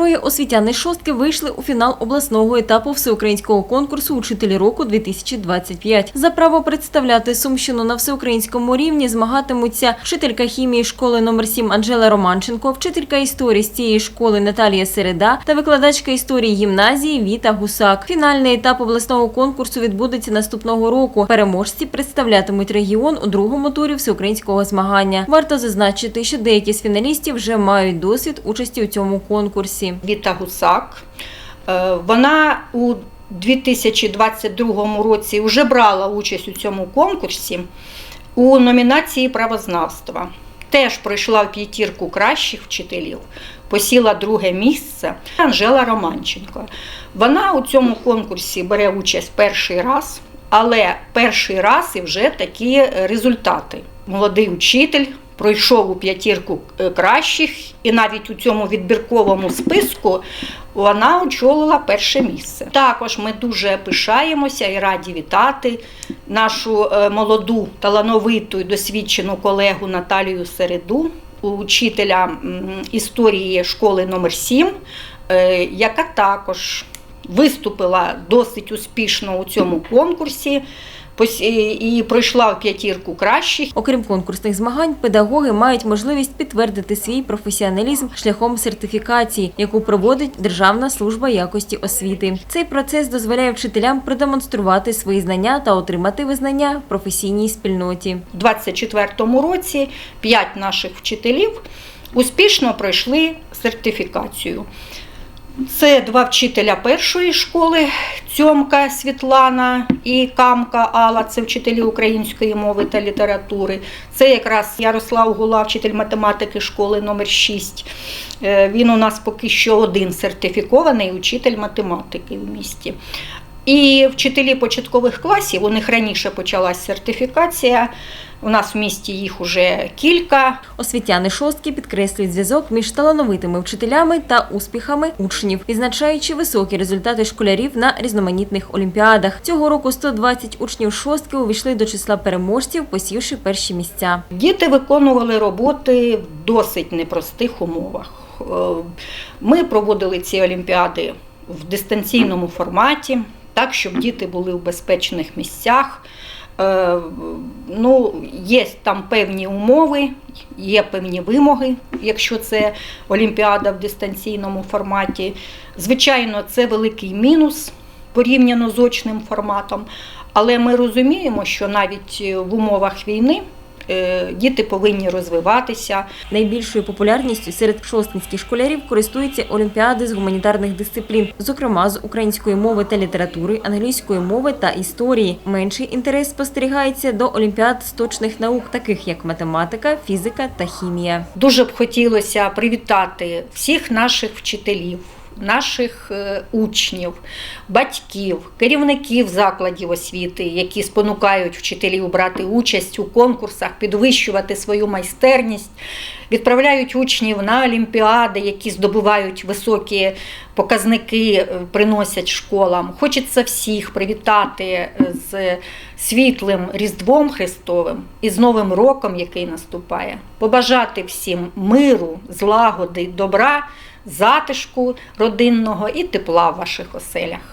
Троє освітяни шостки вийшли у фінал обласного етапу всеукраїнського конкурсу Учителі року 2025. За право представляти Сумщину на всеукраїнському рівні змагатимуться вчителька хімії школи номер 7 Анжела Романченко, вчителька історії з цієї школи Наталія Середа та викладачка історії гімназії Віта Гусак. Фінальний етап обласного конкурсу відбудеться наступного року. Переможці представлятимуть регіон у другому турі всеукраїнського змагання. Варто зазначити, що деякі з фіналістів вже мають досвід участі у цьому конкурсі. Віта Гусак. Е, Вона у 2022 році вже брала участь у цьому конкурсі у номінації правознавства. Теж пройшла в п'ятірку кращих вчителів, посіла друге місце Анжела Романченко. Вона у цьому конкурсі бере участь перший раз, але перший раз і вже такі результати. Молодий учитель пройшов у п'ятірку е, кращих, і навіть у цьому відбірковому списку вона очолила перше місце. Також ми дуже пишаємося і раді вітати нашу е, молоду, талановиту і досвідчену колегу Наталію Середу, учителя історії школи номер 7 е, яка також виступила досить успішно у цьому конкурсі і і пройшла в п'ятірку кращих. Окрім конкурсних змагань, педагоги мають можливість підтвердити свій професіоналізм шляхом сертифікації, яку проводить Державна служба якості освіти. Цей процес дозволяє вчителям продемонструвати свої знання та отримати визнання в професійній спільноті. У 2024 році п'ять наших вчителів успішно пройшли сертифікацію. Це два вчителя першої школи Цьомка Світлана і Камка Алла, це вчителі української мови та літератури. Це якраз Ярослав Гула, вчитель математики школи номер 6. Е, Він у нас поки що один сертифікований учитель математики в місті. І вчителі початкових класів, у них раніше почалась сертифікація. У нас в місті їх уже кілька. Освітяни шостки підкреслюють зв'язок між талановитими вчителями та успіхами учнів, відзначаючи високі результати школярів на різноманітних олімпіадах. Цього року 120 учнів шостки увійшли до числа переможців, посівши перші місця. Діти виконували роботи в досить непростих умовах. Е, Ми проводили ці олімпіади в дистанційному форматі, так, щоб діти були в безпечних місцях. Е, Ну, є там певні умови, є певні вимоги, якщо це олімпіада в дистанційному форматі. Звичайно, це великий мінус порівняно з очним форматом, але ми розуміємо, що навіть в умовах війни діти повинні розвиватися, Найбільшою популярністю серед шостинських школярів користуються олімпіади з гуманітарних дисциплін, зокрема з української мови та літератури, англійської мови та історії. Менший інтерес спостерігається до олімпіад з точних наук, таких як математика, фізика та хімія. Дуже б хотілося привітати всіх наших вчителів, наших е, учнів, батьків, керівників закладів освіти, які спонукають вчителів брати участь у конкурсах, підвищувати свою майстерність, відправляють учнів на олімпіади, які здобувають високі показники, е, приносять школам. Хочеться всіх привітати е, з світлим Різдвом Христовим і з Новим роком, який наступає. Побажати всім миру, злагоди, добра, затишку родинного і тепла в ваших оселях.